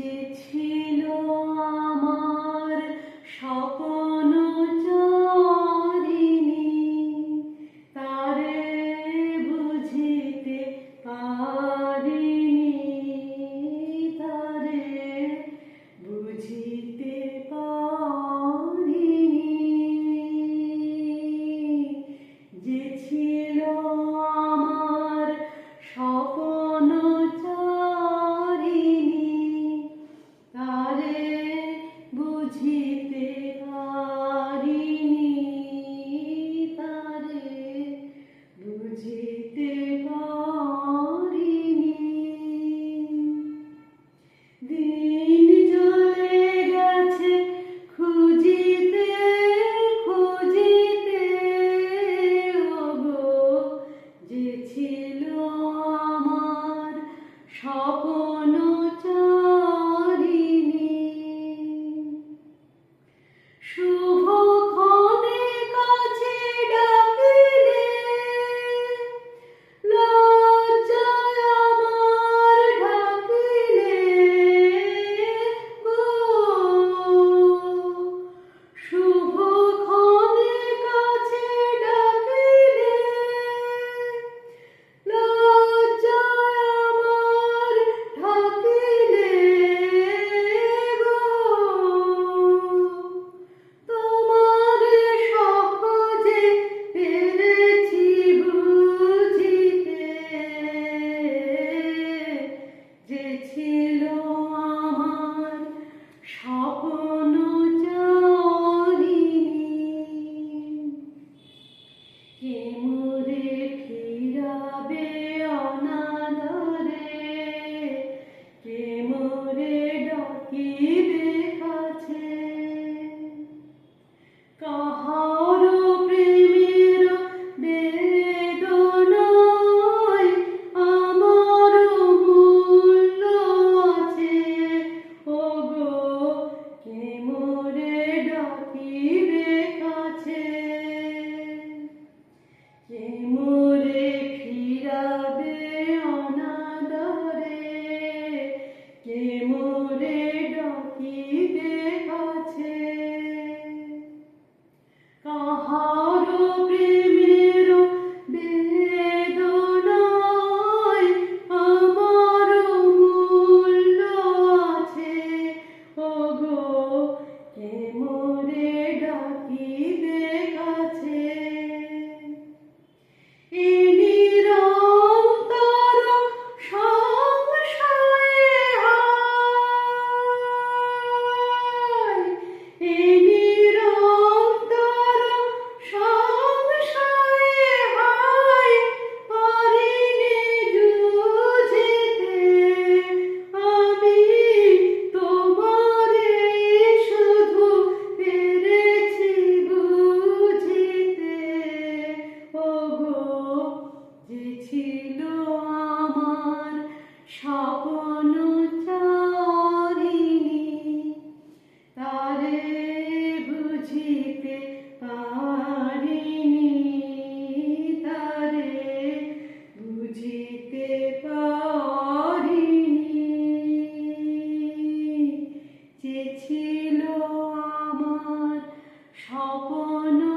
যে ছিল আমার স্বপ্ন যে Oh. পারিনি বুঝিতে ছিল আমার স্বপ্ন